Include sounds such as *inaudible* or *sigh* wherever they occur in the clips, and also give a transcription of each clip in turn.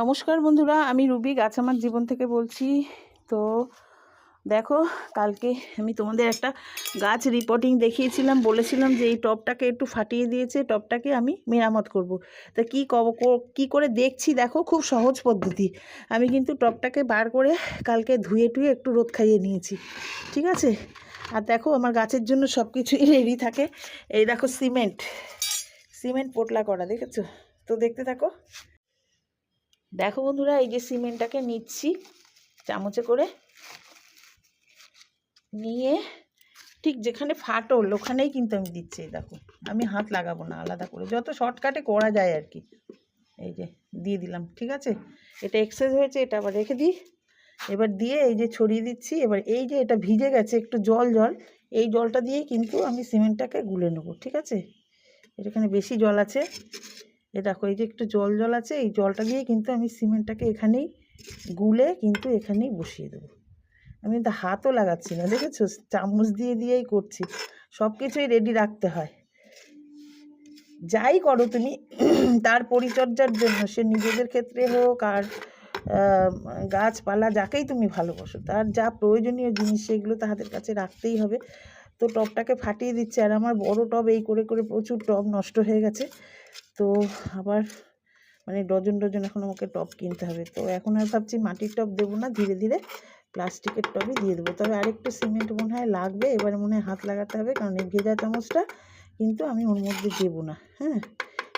নমস্কার বন্ধুরা, আমি রুবি, গাছ আমার জীবন থেকে বলছি। তো দেখো, কালকে আমি তোমাদের একটা গাছ রিপোর্টিং দেখিয়েছিলাম, বলেছিলাম যে এই টবটাকে একটু ফাটিয়ে দিয়েছে টবটাকে আমি মেরামত করব। তা কী কব, কী করে দেখছি দেখো, খুব সহজ পদ্ধতি। আমি কিন্তু টবটাকে বার করে কালকে ধুয়ে টুয়ে একটু রোদ খাইয়ে নিয়েছি, ঠিক আছে? আর দেখো, আমার গাছের জন্য সব কিছুই রেডি থাকে। এই দেখো, সিমেন্ট সিমেন্ট পোটলা করা, দেখেছ? তো দেখতে থাকো। দেখো বন্ধুরা, এই যে সিমেন্টটাকে নিচ্ছি চামচে করে। নিয়ে ঠিক যেখানে ফাটল, ওখানেই কিন্তু আমি দিচ্ছি দেখো। আমি হাত লাগাবো না, আলাদা করে। যত শর্টকাটে করা যায় আর কি। এই যে দিয়ে দিলাম, ঠিক আছে? এটা এক্সারসাইজ হয়েছে, এটা আবার রেখে দিই। এবার দিয়ে এই যে ছড়িয়ে দিচ্ছি, এবার এই যে এটা ভিজে গেছে, একটু জল জল, এই জলটা দিয়ে কিন্তু আমি সিমেন্টটাকে গুলে নেব, ঠিক আছে? এখানে বেশি জল আছে। এ দেখো, এই যে একটু জল জল আছে, এই জলটা দিয়ে কিন্তু আমি সিমেন্টটাকে এখানেই গুলে কিন্তু এখানেই বসিয়ে দেবো। আমি তো হাতও লাগাচ্ছি না, দেখেছ? চামচ দিয়ে দিয়েই করছি সব কিছুই রেডি রাখতে হয়। যাই করো তুমি, তার পরিচর্যার জন্য, সে নিজেদের ক্ষেত্রে হোক আর গাছপালা, যাকেই তুমি ভালোবাসো, তার যা প্রয়োজনীয় জিনিস, সেগুলো তো হাতের কাছে রাখতেই হবে। তো টবটাকে ফাটিয়ে দিচ্ছে আর আমার বড় টব এই করে করে প্রচুর টব নষ্ট হয়ে গেছে। তো আবার মানে ডজন ডজন এখন আমাকে টব কিনতে হবে। তো এখন আর ভাবছি মাটির টব দেবো না, ধীরে ধীরে প্লাস্টিকের টবই দিয়ে দেবো। তবে আরেকটু সিমেন্ট মনে হয় লাগবে, এবারে মনে হয় হাত লাগাতে হবে কারণ এই ভেজা চামচটা কিন্তু আমি ওর মধ্যে দেবো না হ্যাঁ?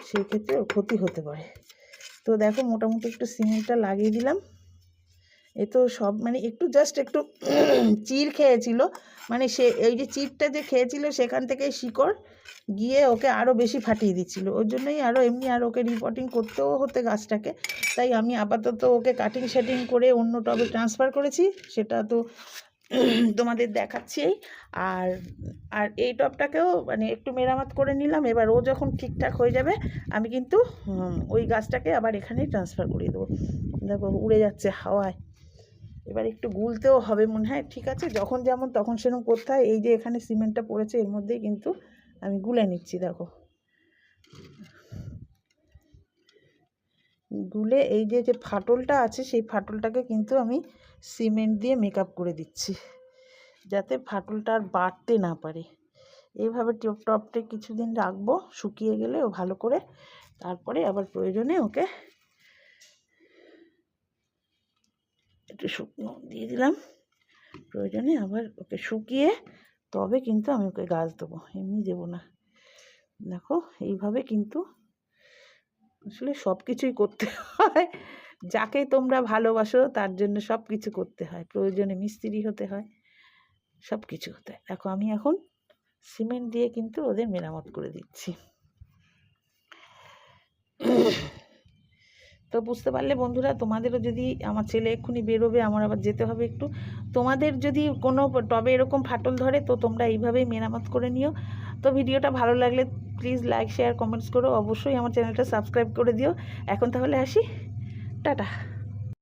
সেই ক্ষেত্রে ক্ষতি হতে পারে। তো দেখো মোটামুটি একটু সিমেন্টটা লাগিয়ে দিলাম। এ তো সব মানে একটু জাস্ট একটু *clears throat* চির খেয়েছিল। মানে সে, এই যে চিরটা যে খেয়েছিল সেখান থেকে শিকড় গিয়ে ওকে আরও বেশি ফাটিয়ে দিচ্ছিল। ওর জন্যই আরও এমনি আর ওকে রিপোর্টিং করতেও হতে গাছটাকে। তাই আমি আপাতত ওকে কাটিং শাটিং করে অন্য টবে ট্রান্সফার করেছি। সেটা তো *clears throat* তোমাদের দেখাচ্ছি। আর আর এই টবটাকেও মানে একটু মেরামত করে নিলাম। এবার ও যখন ঠিকঠাক হয়ে যাবে, আমি কিন্তু ওই গাছটাকে আবার এখানেই ট্রান্সফার করিয়ে দেবো। দেখো, উড়ে যাচ্ছে হাওয়ায়। এবার একটু গুলতেও হবে মনে হয়, ঠিক আছে? যখন যেমন তখন সেরকম করতে হয়। এই যে এখানে সিমেন্টটা পড়েছে, এর মধ্যেই কিন্তু আমি গুলে নিচ্ছি, দেখো। গুলে এই যে যে ফাটলটা আছে, সেই ফাটলটাকে কিন্তু আমি সিমেন্ট দিয়ে মেকআপ করে দিচ্ছি, যাতে ফাটলটা আর বাড়তে না পারে। এইভাবে টপ টপটে কিছুদিন রাখব, শুকিয়ে গেলে ও ভালো করে, তারপরে আবার প্রয়োজনে ওকে একটু শুকনো দিয়ে দিলাম। প্রয়োজনে আবার ওকে শুকিয়ে তবে কিন্তু আমি ওকে গাছ দেবো, এমনি দেবো না। দেখো, এইভাবে কিন্তু আসলে সব কিছুই করতে হয়। যাকে তোমরা ভালোবাসো তার জন্য সব কিছু করতে হয়। প্রয়োজনে মিস্ত্রি হতে হয় সব কিছু হতে হয়। দেখো, আমি এখন সিমেন্ট দিয়ে কিন্তু ওদের মেরামত করে দিচ্ছি। তো বুঝতে পারলে বন্ধুরা তোমাদেরও যদি আমার ছেলে এক্ষুনি বেরোবে, আমার আবার যেতে হবে একটু। তোমাদের যদি কোনো টবে এরকম ফাটল ধরে, তো তোমরা এইভাবেই মেরামত করে নিও। তো ভিডিওটা ভালো লাগলে প্লিজ লাইক শেয়ার কমেন্টস করো। অবশ্যই আমার চ্যানেলটা সাবস্ক্রাইব করে দিও। এখন তাহলে আসি। টাটা।